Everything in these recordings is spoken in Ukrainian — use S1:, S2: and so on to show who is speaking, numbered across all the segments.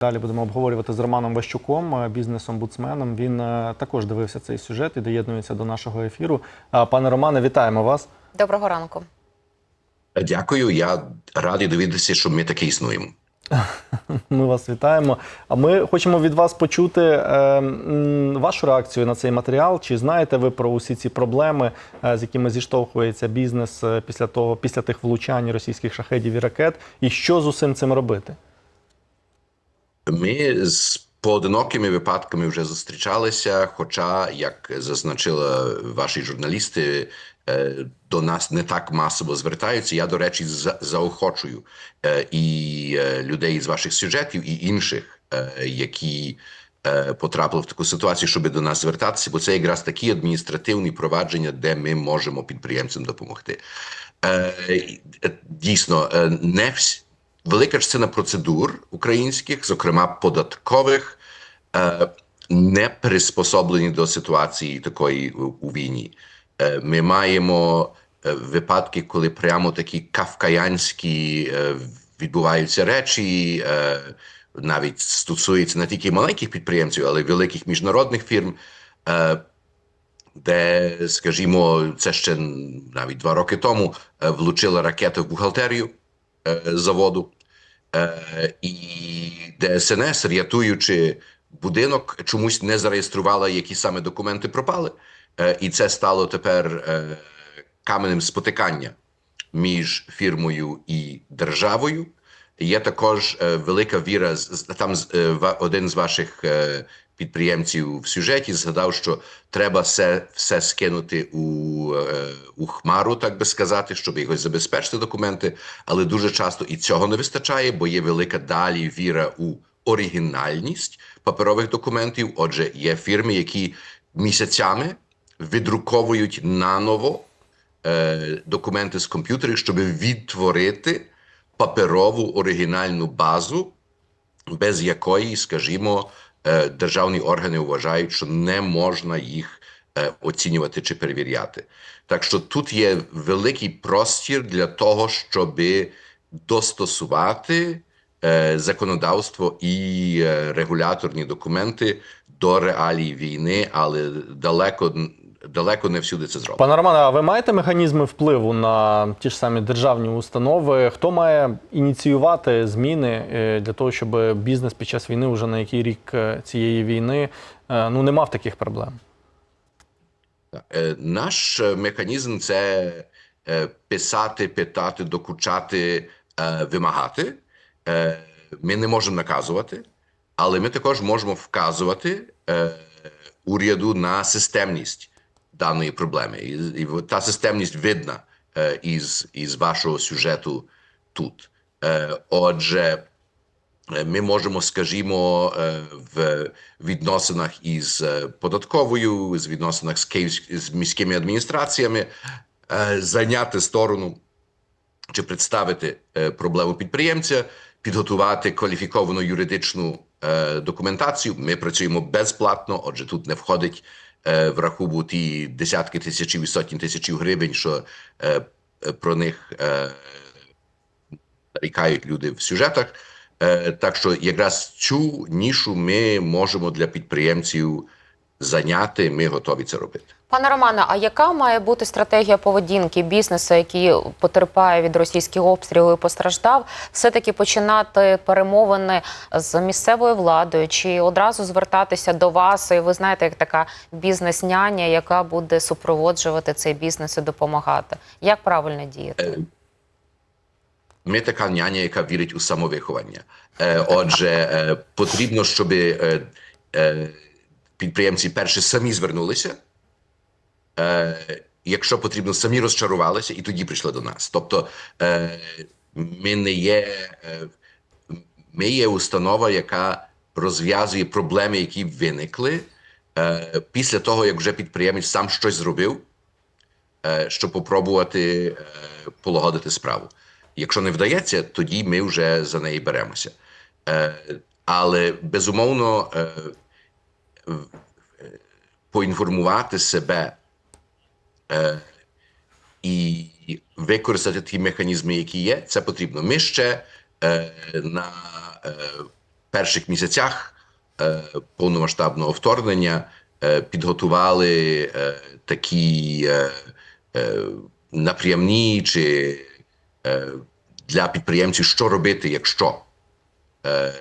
S1: Далі будемо обговорювати з Романом Ващуком, е, бізнес-омбудсменом. Він е, також дивився цей сюжет і доєднується до нашого ефіру. Пане Романе, вітаємо вас.
S2: Доброго ранку.
S3: Дякую. Я радий довідатися, що ми таки існуємо.
S1: Ми вас вітаємо. А ми хочемо від вас почути е, вашу реакцію на цей матеріал. Чи знаєте ви про усі ці проблеми, е, з якими зіштовхується бізнес е, після того, після тих влучань російських шахедів і ракет, і що з усім цим робити?
S3: Ми з поодинокими випадками вже зустрічалися. Хоча, як зазначили ваші журналісти, е, до нас не так масово звертаються. Я, до речі, заохочую е, і е, людей з ваших сюжетів, і інших, які потрапили в таку ситуацію, щоб до нас звертатися, бо це якраз такі адміністративні провадження, де ми можемо підприємцям допомогти. Дійсно, не всі. Велика частина процедур українських, зокрема податкових, е, не приспособлені до ситуації такої у, війні. Е, Ми маємо е, випадки, коли прямо такі кавкаянські відбуваються речі, навіть стосується не тільки маленьких підприємців, але й великих міжнародних фірм. де, скажімо, це ще навіть два роки тому влучила ракета в бухгалтерію заводу, е, і ДСНС, рятуючи будинок, чомусь не зареєструвала, які саме документи пропали. Е, і це стало тепер е, каменем спотикання між фірмою і державою. Є також е, велика віра. Там е, один з ваших е, підприємців в сюжеті згадав, що треба все, все скинути у, е, у хмару, так би сказати, щоб якось забезпечити документи. Але дуже часто і цього не вистачає, бо є велика далі віра у оригінальність паперових документів. Отже, є фірми, які місяцями відруковують наново е, документи з комп'ютерів, щоб відтворити паперову оригінальну базу, без якої, скажімо, державні органи вважають, що не можна їх е, оцінювати чи перевіряти. Так що тут є великий простір для того, щоб достосувати е, законодавство і е, регуляторні документи до реалій війни, але далеко далеко не всюди це зроблено.
S1: Пане Романе, а ви маєте механізми впливу на ті ж самі державні установи? Хто має ініціювати зміни е, для того, щоб бізнес під час війни, вже на який рік е, цієї війни, е, ну не мав таких проблем?
S3: Наш механізм це писати, питати, докучати, вимагати. Ми не можемо наказувати, але ми також можемо вказувати уряду на системність даної проблеми. І, і та системність видна е, із, із вашого сюжету тут. Е, Отже, Е, ми можемо, скажімо, е, в відносинах із е, податковою, з відносинах з київськ- з міськими адміністраціями е, зайняти сторону чи представити е, проблему підприємця, підготувати кваліфіковану юридичну е, документацію. Ми працюємо безплатно, отже, тут не входить е, в рахунку ті десятки тисячів і сотні тисячів гривень, що е, е, про них е, нарікають люди в сюжетах. Е, Так що якраз цю нішу ми можемо для підприємців зайняти. Ми готові це робити.
S2: Пане Романе, а яка має бути стратегія поведінки бізнесу, який потерпає від російських обстрілів і постраждав, все-таки починати перемовини з місцевою владою чи одразу звертатися до вас? І ви знаєте, як така бізнес-няня, яка буде супроводжувати цей бізнес і допомагати? Як правильно діяти?
S3: Ми така няня, яка вірить у самовиховання. Е, Отже, е, потрібно, щоб е, е, підприємці перше самі звернулися. Е, Якщо потрібно, самі розчарувалися і тоді прийшли до нас. Тобто, е, ми не є, е, ми є установа, яка розв'язує проблеми, які виникли е, після того, як вже підприємець сам щось зробив, е, щоб попробувати е, полагодити справу. Якщо не вдається, тоді ми вже за неї беремося. Е, але безумовно е, е, поінформувати себе і використати ті механізми, які є, це потрібно. Ми ще е, на е, перших місяцях е, повномасштабного вторгнення е, підготували е, такі е, е, напрямні чи е, для підприємців, що робити, якщо е,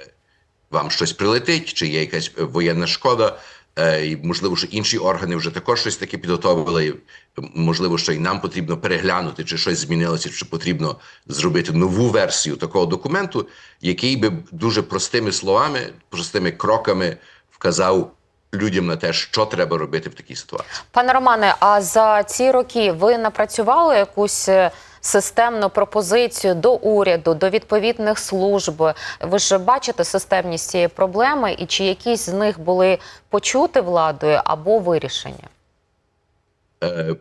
S3: вам щось прилетить, чи є якась е, воєнна шкода. Е, І можливо, що інші органи вже також щось таке підготовили. Можливо, що і нам потрібно переглянути, чи щось змінилося, чи потрібно зробити нову версію такого документу, який би дуже простими словами, простими кроками вказав людям на те, що треба робити в такій ситуації.
S2: Пане Романе, а за ці роки ви напрацювали якусь е, системну пропозицію до уряду, до відповідних служб? Ви ж бачите системність цієї проблеми, і чи якісь з них були почути владою або вирішені?
S3: Е,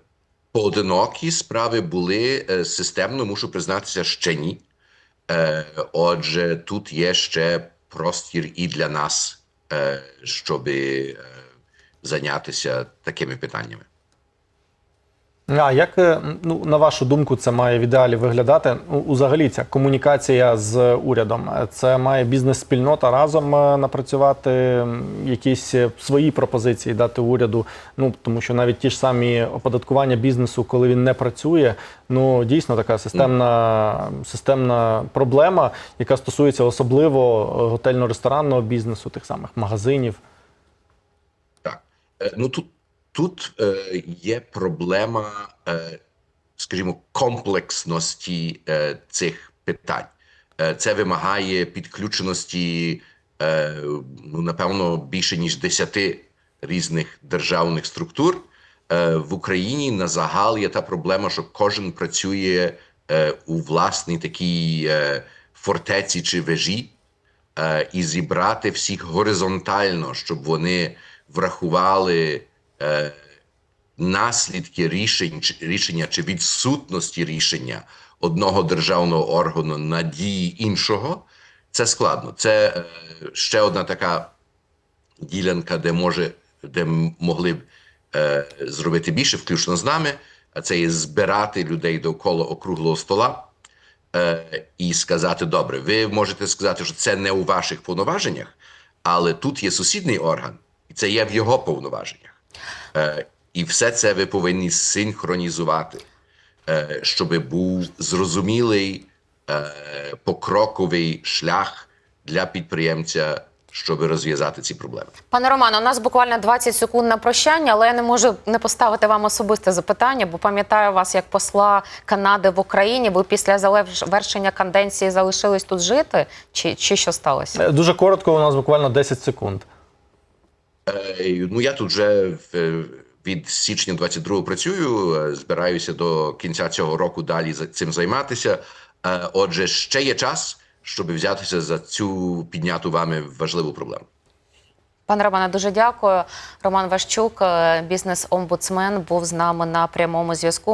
S3: Поодинокі справи були е, системно, мушу признатися, ще ні. Е, Отже, тут є ще простір і для нас, щоб зайнятися такими питаннями.
S1: А як е, ну на вашу думку, це має в ідеалі виглядати? Узагалі, ця комунікація з урядом. Е, Це має бізнес-спільнота разом е, напрацювати якісь свої пропозиції дати уряду. Ну тому що навіть ті ж самі оподаткування бізнесу, коли він не працює, ну дійсно така системна, системна проблема, яка стосується особливо готельно-ресторанного бізнесу, тих самих магазинів.
S3: Так. Ну тут, тут е, є проблема, е, скажімо, комплексності е, цих питань. Е, це вимагає підключеності, е, ну, напевно, більше ніж 10 різних державних структур. Е, в Україні на загал є та проблема, що кожен працює е, у власній такій е, фортеці чи вежі е, і зібрати всіх горизонтально, щоб вони врахували е, наслідки рішень, рішення чи відсутності рішення одного державного органу на дії іншого, це складно. Це е, ще одна така ділянка, де може де могли б е, зробити більше, включно з нами. А це є збирати людей довкола округлого стола е, і сказати: добре, ви можете сказати, що це не у ваших повноваженнях, але тут є сусідній орган, і це є в його повноваженнях. Е, і все це ви повинні синхронізувати, е, щоб був зрозумілий е, покроковий шлях для підприємця, щоб розв'язати ці проблеми.
S2: Пане Романе, у нас буквально 20 секунд на прощання, але я не можу не поставити вам особисте запитання, бо пам'ятаю вас як посла Канади в Україні. Ви після завершення канденції залишились тут жити? Чи, чи що сталося?
S1: Е, Дуже коротко, у нас буквально 10 секунд.
S3: Е, Ну я тут вже від січня 22 працюю. е, Збираюся до кінця цього року далі цим займатися. Е, Отже, ще є час, щоб взятися за цю підняту вами важливу проблему.
S2: Пане Романе, дуже дякую. Роман Ващук, бізнес-омбудсмен, був з нами на прямому зв'язку.